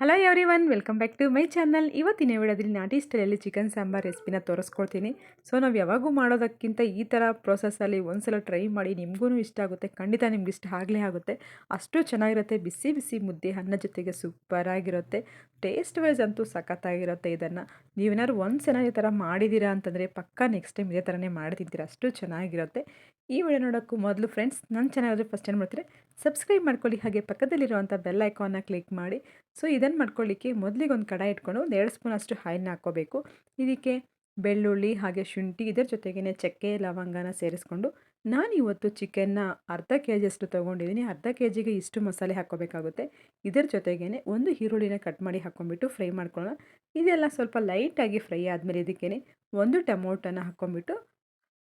Hello everyone welcome back to my channel ಇವತ್ತಿನ ವಿಡಿಯೋದಲ್ಲಿ ನಾಟಿ ಸ್ಟೈಲಲ್ಲಿ ಚಿಕನ್ ಸಾಂಬಾರ್ ರೆಸಿಪಿನ ತೋರಿಸ್ಕೊಡ್ತೀನಿ ಸೊ ನಾವು ಯಾವಾಗೂ ಮಾಡೋದಕ್ಕಿಂತ ಈ ಥರ ಪ್ರೊಸೆಸ್ಸಲ್ಲಿ ಒಂದ್ಸಲ ಟ್ರೈ ಮಾಡಿ ನಿಮಗೂ ಇಷ್ಟ ಆಗುತ್ತೆ, ಖಂಡಿತ ನಿಮ್ಗೆ ಇಷ್ಟ ಆಗಲೇ ಆಗುತ್ತೆ. ಅಷ್ಟು ಚೆನ್ನಾಗಿರುತ್ತೆ, ಬಿಸಿ ಬಿಸಿ ಮುದ್ದೆ ಅನ್ನ ಜೊತೆಗೆ ಸೂಪರಾಗಿರುತ್ತೆ ಟೇಸ್ಟ್ ವೈಸ್ ಅಂತೂ ಸಖತ್ತಾಗಿರುತ್ತೆ ಇದನ್ನು. ನೀವೇನಾದ್ರು ಒಂದು ಸಲ ಈ ಥರ ಮಾಡಿದ್ದೀರಾ ಅಂತಂದರೆ ಪಕ್ಕ ನೆಕ್ಸ್ಟ್ ಟೈಮ್ ಇದೇ ಥರನೇ ಮಾಡಿ ತಿಂತೀರ, ಅಷ್ಟು ಚೆನ್ನಾಗಿರುತ್ತೆ. ಈ ವಿಡಿಯೋ ನೋಡೋಕ್ಕೂ ಮೊದಲು ಫ್ರೆಂಡ್ಸ್ ನನ್ನ ಚಾನಲ್ ಫಸ್ಟ್ ಏನು ಮಾಡ್ತೀರಿ ಸಬ್ಸ್ಕ್ರೈಬ್ ಮಾಡ್ಕೊಳ್ಳಿ. ಹಾಗೆ ಪಕ್ಕದಲ್ಲಿರುವಂಥ ಬೆಲ್ ಐಕಾನ್ನ ಕ್ಲಿಕ್ ಮಾಡಿ. ಸೊ ಇದನ್ನು ಮಾಡ್ಕೊಳ್ಳಿಕ್ಕೆ ಮೊದಲಿಗೆ ಒಂದು ಕಡಾಯಿ ಇಟ್ಕೊಂಡು ಒಂದು ಎರಡು ಸ್ಪೂನ್ ಅಷ್ಟು ಹಾಯಿನ ಹಾಕ್ಕೋಬೇಕು. ಇದಕ್ಕೆ ಬೆಳ್ಳುಳ್ಳಿ ಹಾಗೆ ಶುಂಠಿ ಇದರ ಜೊತೆಗೇ ಚಕ್ಕೆ, ಲವಂಗನ ಸೇರಿಸ್ಕೊಂಡು ನಾನು ಇವತ್ತು ಚಿಕನ್ನ ಅರ್ಧ ಕೆ ಜಿಯಷ್ಟು ತೊಗೊಂಡಿದ್ದೀನಿ. ಅರ್ಧ ಕೆ ಜಿಗೆ ಇಷ್ಟು ಮಸಾಲೆ ಹಾಕ್ಕೋಬೇಕಾಗುತ್ತೆ. ಇದರ ಜೊತೆಗೇ ಒಂದು ಈರುಳ್ಳಿನ ಕಟ್ ಮಾಡಿ ಹಾಕ್ಕೊಂಬಿಟ್ಟು ಫ್ರೈ ಮಾಡ್ಕೊಳ್ಳೋಣ. ಇದೆಲ್ಲ ಸ್ವಲ್ಪ ಲೈಟಾಗಿ ಫ್ರೈ ಆದಮೇಲೆ ಇದಕ್ಕೇ ಒಂದು ಟೊಮೊಟೊನ ಹಾಕ್ಕೊಂಬಿಟ್ಟು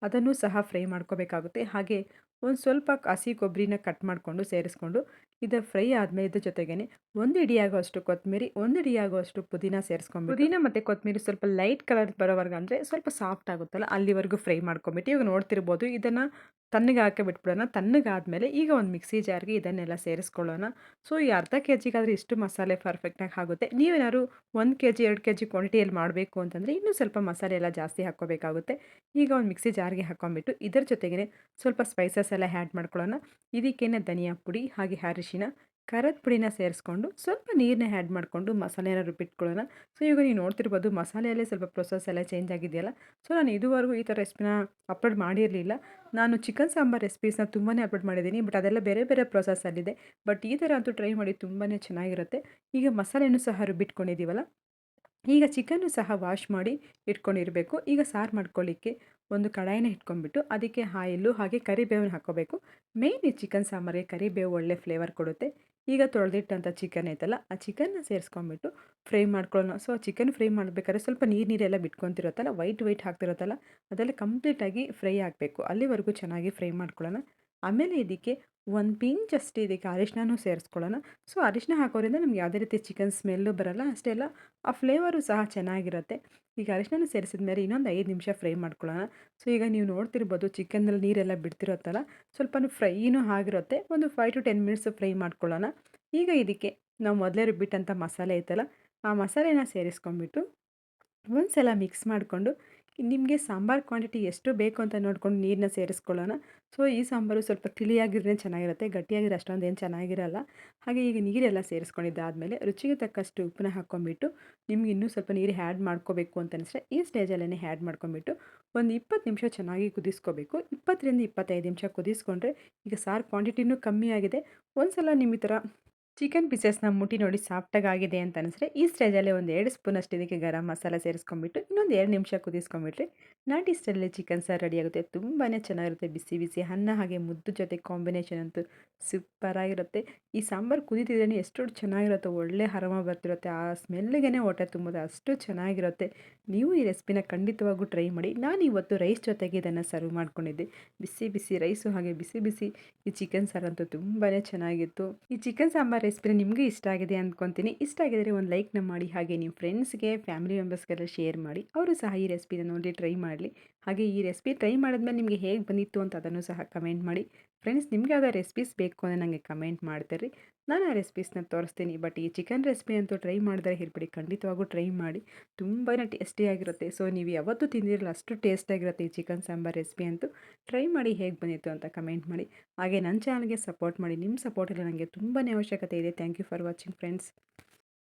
ಅದನ್ನು ಸಹ ಫ್ರೈ ಮಾಡ್ಕೋಬೇಕಾಗುತ್ತೆ. ಹಾಗೆ ಒಂದು ಸ್ವಲ್ಪ ಹಸಿ ಕೊಬ್ಬರಿನ ಕಟ್ ಮಾಡಿಕೊಂಡು ಸೇರಿಸ್ಕೊಂಡು ಇದು ಫ್ರೈ ಆದಮೇಲೆ ಇದ್ರ ಜೊತೆಗೇ ಒಂದು ಇಡಿಯಾಗೋ ಅಷ್ಟು ಕೊತ್ತಂಬರಿ ಒಂದು ಇಡಿಯಾಗೋ ಅಷ್ಟು ಪುದೀನ ಸೇರಿಸ್ಕೊಂಡು ಪುದೀನ ಮತ್ತು ಕೊತ್ತಂಬರಿ ಸ್ವಲ್ಪ ಲೈಟ್ ಕಲರ್ ಬರೋವರೆಗೆ ಅಂದರೆ ಸ್ವಲ್ಪ ಸಾಫ್ಟ್ ಆಗುತ್ತಲ್ಲ ಅಲ್ಲಿವರೆಗೂ ಫ್ರೈ ಮಾಡ್ಕೊಂಬಿಟ್ಟು ಇವಾಗ ನೋಡ್ತಿರ್ಬೋದು ಇದನ್ನು ತಣ್ಣಗೆ ಹಾಕಿ ಬಿಟ್ಬಿಡೋಣ. ತಣ್ಣಗಾದಮೇಲೆ ಈಗ ಒಂದು ಮಿಕ್ಸಿ ಜಾರ್ಗೆ ಇದನ್ನೆಲ್ಲ ಸೇರಿಸ್ಕೊಳ್ಳೋಣ. ಸೊ, ಈ ಅರ್ಧ ಕೆ ಜಿಗಾದರೆ ಇಷ್ಟು ಮಸಾಲೆ ಪರ್ಫೆಕ್ಟಾಗಿ ಆಗುತ್ತೆ. ನೀವೇನಾದ್ರು ಒಂದು ಕೆ ಜಿ ಎರಡು ಕೆ ಜಿ ಕ್ವಾಂಟಿಟಿಯಲ್ಲಿ ಮಾಡಬೇಕು ಅಂತಂದರೆ ಇನ್ನೂ ಸ್ವಲ್ಪ ಮಸಾಲೆ ಎಲ್ಲ ಜಾಸ್ತಿ ಹಾಕ್ಕೋಬೇಕಾಗುತ್ತೆ. ಈಗ ಒಂದು ಮಿಕ್ಸಿ ಜಾರ್ಗೆ ಹಾಕ್ಕೊಂಬಿಟ್ಟು ಇದರ ಜೊತೆಗೆ ಸ್ವಲ್ಪ ಸ್ಪೈಸಸ್ ಎಲ್ಲ ಆ್ಯಡ್ ಮಾಡ್ಕೊಳ್ಳೋಣ. ಇದಕ್ಕೇನೆ ಧನಿಯಾ ಪುಡಿ, ಹಾಗೆ ಅರಿಶಿನ ಖಾರದ ಪುಡಿನ ಸೇರಿಸ್ಕೊಂಡು ಸ್ವಲ್ಪ ನೀರನ್ನ ಆ್ಯಡ್ ಮಾಡಿಕೊಂಡು ಮಸಾಲೆನ ರುಬ್ಬಿಟ್ಕೊಳ್ಳೋಣ ಸೊ ಈಗ ನೀವು ನೋಡ್ತಿರ್ಬೋದು ಮಸಾಲೆಯಲ್ಲೇ ಸ್ವಲ್ಪ ಪ್ರೊಸೆಸ್ ಎಲ್ಲ ಚೇಂಜ್ ಆಗಿದೆಯಲ್ಲ. ಸೊ ನಾನು ಇದುವರೆಗೂ ಈ ಥರ ರೆಸಿಪಿನ ಅಪ್ಲೋಡ್ ಮಾಡಿರಲಿಲ್ಲ. ನಾನು ಚಿಕನ್ ಸಾಂಬಾರ್ ರೆಸಿಪೀಸ್ನ ತುಂಬಾ ಅಪ್ಲೋಡ್ ಮಾಡಿದ್ದೀನಿ ಬಟ್ ಅದೆಲ್ಲ ಬೇರೆ ಬೇರೆ ಪ್ರೊಸೆಸಲ್ಲಿದೆ ಬಟ್ ಈ ಥರ ಅಂತೂ ಟ್ರೈ ಮಾಡಿ ತುಂಬಾ ಚೆನ್ನಾಗಿರುತ್ತೆ. ಈಗ ಮಸಾಲೆನೂ ಸಹ ರುಬ್ಬಿಟ್ಕೊಂಡಿದ್ದೀವಲ್ಲ? ಈಗ ಚಿಕನ್ನು ಸಹ ವಾಶ್ ಮಾಡಿ ಇಟ್ಕೊಂಡಿರಬೇಕು. ಈಗ ಸಾರು ಮಾಡ್ಕೊಳ್ಳಿಕ್ಕೆ ಒಂದು ಕಡಾಯಿನ ಇಟ್ಕೊಂಡ್ಬಿಟ್ಟು ಅದಕ್ಕೆ ಆಯಿಲು ಹಾಗೆ ಕರಿಬೇವನ್ನ ಹಾಕ್ಕೋಬೇಕು. ಮೇಯ್ನ್ ಈ ಚಿಕನ್ ಸಾಂಬಾರಿಗೆ ಕರಿಬೇವು ಒಳ್ಳೆ ಫ್ಲೇವರ್ ಕೊಡುತ್ತೆ. ಈಗ ತೊಳೆದಿಟ್ಟಂಥ ಚಿಕನ್ ಐತಲ್ಲ, ಆ ಚಿಕನ್ನ ಸೇರಿಸ್ಕೊಂಡ್ಬಿಟ್ಟು ಫ್ರೈ ಮಾಡ್ಕೊಳ್ಳೋಣ. ಸೊ ಆ ಚಿಕನ್ ಫ್ರೈ ಮಾಡಬೇಕಾದ್ರೆ ಸ್ವಲ್ಪ ನೀರು ನೀರೆಲ್ಲ ಬಿಟ್ಕೊತಿರುತ್ತಲ್ಲ ವೈಟ್ ವೈಟ್ ಹಾಕ್ತಿರುತ್ತಲ್ಲ, ಅದೆಲ್ಲ ಕಂಪ್ಲೀಟಾಗಿ ಫ್ರೈ ಆಗಬೇಕು. ಅಲ್ಲಿವರೆಗೂ ಚೆನ್ನಾಗಿ ಫ್ರೈ ಮಾಡ್ಕೊಳ್ಳೋಣ. ಆಮೇಲೆ ಇದಕ್ಕೆ ಒಂದು ಪಿಂಚ್ ಅಷ್ಟೇ ಇದಕ್ಕೆ ಅರಿಶಿನೂ ಸೇರಿಸ್ಕೊಳ್ಳೋಣ. ಸೊ ಅರಿಶಿನ ಹಾಕೋದ್ರಿಂದ ನಮ್ಗೆ ಯಾವುದೇ ರೀತಿ ಚಿಕನ್ ಸ್ಮೆಲ್ಲು ಬರೋಲ್ಲ, ಅಷ್ಟೇ ಅಲ್ಲ, ಆ ಫ್ಲೇವರು ಸಹ ಚೆನ್ನಾಗಿರುತ್ತೆ. ಈಗ ಅರಿಶಿನ ಸೇರಿಸಿದ ಮೇಲೆ ಇನ್ನೊಂದು ಐದು ನಿಮಿಷ ಫ್ರೈ ಮಾಡ್ಕೊಳ್ಳೋಣ. ಸೊ ಈಗ ನೀವು ನೋಡ್ತಿರ್ಬೋದು ಚಿಕನ್ನಲ್ಲಿ ನೀರೆಲ್ಲ ಬಿಡ್ತಿರುತ್ತಲ್ಲ ಸ್ವಲ್ಪ ಫ್ರೈನೂ ಆಗಿರುತ್ತೆ. ಒಂದು five to ten minutes fry ಮಾಡ್ಕೊಳ್ಳೋಣ. ಈಗ ಇದಕ್ಕೆ ನಾವು ಮೊದಲೇ ರುಬ್ಬಿಟ್ಟಂಥ ಮಸಾಲೆ ಐತಲ್ಲ, ಆ ಮಸಾಲೆನ ಸೇರಿಸ್ಕೊಂಡ್ಬಿಟ್ಟು ಒಂದು ಸಲ ಮಿಕ್ಸ್ ಮಾಡಿಕೊಂಡು, ನಿಮಗೆ ಸಾಂಬಾರು ಕ್ವಾಂಟಿಟಿ ಎಷ್ಟು ಬೇಕು ಅಂತ ನೋಡಿಕೊಂಡು ನೀರನ್ನ ಸೇರಿಸ್ಕೊಳ್ಳೋಣ. ಸೊ ಈ ಸಾಂಬಾರು ಸ್ವಲ್ಪ ತಿಳಿಯಾಗಿದ್ರೆ ಚೆನ್ನಾಗಿರುತ್ತೆ ಗಟ್ಟಿಯಾಗಿರೋ ಅಷ್ಟೊಂದು ಚೆನ್ನಾಗಿರಲ್ಲ. ಹಾಗೆ ಈಗ ನೀರೆಲ್ಲ ಸೇರಿಸ್ಕೊಂಡಿದ್ದಾದಮೇಲೆ ರುಚಿಗೆ ತಕ್ಕಷ್ಟು ಉಪ್ಪನ್ನ ಹಾಕ್ಕೊಂಬಿಟ್ಟು ನಿಮ್ಗೆ ಇನ್ನೂ ಸ್ವಲ್ಪ ನೀರು ಹ್ಯಾಡ್ ಮಾಡ್ಕೋಬೇಕು ಅಂತ ಅನಿಸಿದ್ರೆ ಈ ಸ್ಟೇಜಲ್ಲೇ ಹ್ಯಾಡ್ ಮಾಡ್ಕೊಂಬಿಟ್ಟು ಒಂದು ಇಪ್ಪತ್ತು ನಿಮಿಷ ಚೆನ್ನಾಗಿ ಕುದಿಸ್ಕೋಬೇಕು. ಇಪ್ಪತ್ತರಿಂದ ಇಪ್ಪತ್ತೈದು ನಿಮಿಷ ಕುದಿಸ್ಕೊಂಡ್ರೆ ಈಗ ಸಾರು ಕ್ವಾಂಟಿಟಿನೂ ಕಮ್ಮಿ ಆಗಿದೆ. ಒಂದು ಸಲ ನಿಮ್ಮ ಈ ಥರ ಚಿಕನ್ ಪೀಸಸ್ನ ಮುಟ್ಟಿ ನೋಡಿ ಸಾಫ್ಟಾಗಿ ಆಗಿದೆ ಅಂತ ಅನಿಸಿದ್ರೆ, ಈ ಸ್ಟೇಜಲ್ಲಿ ಒಂದು ಎರಡು ಸ್ಪೂನ್ ಅಷ್ಟು ಇದಕ್ಕೆ ಗರಂ ಮಸಾಲ ಸೇರಿಸ್ಕೊಂಡ್ಬಿಟ್ಟು, ಇನ್ನೊಂದು ಎರಡು ನಿಮಿಷ ಕುದಿಸ್ಕೊಂಡ್ಬಿಟ್ರೆ ನಾಟಿ ಸ್ಟೈಲಲ್ಲಿ ಚಿಕನ್ ಸಾರು ರೆಡಿಯಾಗುತ್ತೆ ತುಂಬಾ ಚೆನ್ನಾಗಿರುತ್ತೆ. ಬಿಸಿ ಬಿಸಿ ಅನ್ನ ಹಾಗೆ ಮುದ್ದು ಜೊತೆ ಕಾಂಬಿನೇಷನ್ ಅಂತೂ ಸೂಪರಾಗಿರುತ್ತೆ. ಈ ಸಾಂಬಾರು ಕುದಿತಿದ್ರೇ ಎಷ್ಟು ಚೆನ್ನಾಗಿರುತ್ತೆ. ಒಳ್ಳೆ ಹರಮ ಬರ್ತಿರುತ್ತೆ. ಆ ಸ್ಮೆಲ್ಗೆ ಹೊಟ್ಟೆ ತುಂಬೋದು ಅಷ್ಟು ಚೆನ್ನಾಗಿರುತ್ತೆ. ನೀವು ಈ ರೆಸಿಪಿನ ಖಂಡಿತವಾಗೂ ಟ್ರೈ ಮಾಡಿ. ನಾನು ಇವತ್ತು ರೈಸ್ ಜೊತೆಗೆ ಇದನ್ನು ಸರ್ವ್ ಮಾಡ್ಕೊಂಡಿದ್ದೆ. ಬಿಸಿ ಬಿಸಿ ರೈಸು ಹಾಗೆ ಬಿಸಿ ಬಿಸಿ ಈ ಚಿಕನ್ ಸಾರು ಅಂತೂ ತುಂಬಾ ಚೆನ್ನಾಗಿತ್ತು. ಈ ಚಿಕನ್ ಸಾಂಬಾರು ರೆಸಿಪಿನ ನಿಮಗೆ ಇಷ್ಟ ಆಗಿದೆ ಅಂದ್ಕೊತೀನಿ ಇಷ್ಟ ಆಗಿದರೆ ಒಂದು ಲೈಕ್ನ ಮಾಡಿ ಹಾಗೆ ನಿಮ್ಮ ಫ್ರೆಂಡ್ಸ್ಗೆ ಫ್ಯಾಮಿಲಿ ಮೆಂಬರ್ಸ್ಗೆಲ್ಲ ಶೇರ್ ಮಾಡಿ. ಅವರು ಸಹ ಈ ರೆಸಿಪಿನ ನೋಡಿ ಟ್ರೈ ಮಾಡಲಿ. ಹಾಗೆ ಈ ರೆಸಿಪಿ ಟ್ರೈ ಮಾಡಿದ್ಮೇಲೆ ನಿಮಗೆ ಹೇಗೆ ಬಂದಿತ್ತು ಅಂತ ಅದನ್ನು ಸಹ ಕಮೆಂಟ್ ಮಾಡಿ. ಫ್ರೆಂಡ್ಸ್ ನಿಮಗೆ ಯಾವುದೋ ರೆಸಿಪೀಸ್ ಬೇಕು ಅಂದರೆ ನನಗೆ ಕಮೆಂಟ್ ಮಾಡ್ತೀರಿ. ನಾನು ಆ ರೆಸಿಪೀಸ್ನ ತೋರಿಸ್ತೀನಿ. ಬಟ್ ಈ ಚಿಕನ್ ರೆಸಿಪಿ ಅಂತೂ ಟ್ರೈ ಮಾಡಿದ್ರೆ ಹೇಳ್ಬಿಡಿ ಖಂಡಿತವಾಗೂ ಟ್ರೈ ಮಾಡಿ. ತುಂಬಾ ಟೇಸ್ಟಿಯಾಗಿರುತ್ತೆ ಸೊ ನೀವು ಯಾವತ್ತೂ ತಿಂದಿರಲ್ಲ, ಅಷ್ಟು ಟೇಸ್ಟಾಗಿರುತ್ತೆ ಈ ಚಿಕನ್ ಸಾಂಬಾರ್ ರೆಸಿಪಿ ಅಂತೂ. ಟ್ರೈ ಮಾಡಿ ಹೇಗೆ ಬಂದಿತ್ತು ಅಂತ ಕಮೆಂಟ್ ಮಾಡಿ. ಹಾಗೆ ನನ್ನ ಚಾನಲ್ಗೆ ಸಪೋರ್ಟ್ ಮಾಡಿ. ನಿಮ್ಮ ಸಪೋರ್ಟಲ್ಲಿ ನನಗೆ ತುಂಬಾ ಅವಶ್ಯಕತೆ ಇದೆ. Thank you for watching friends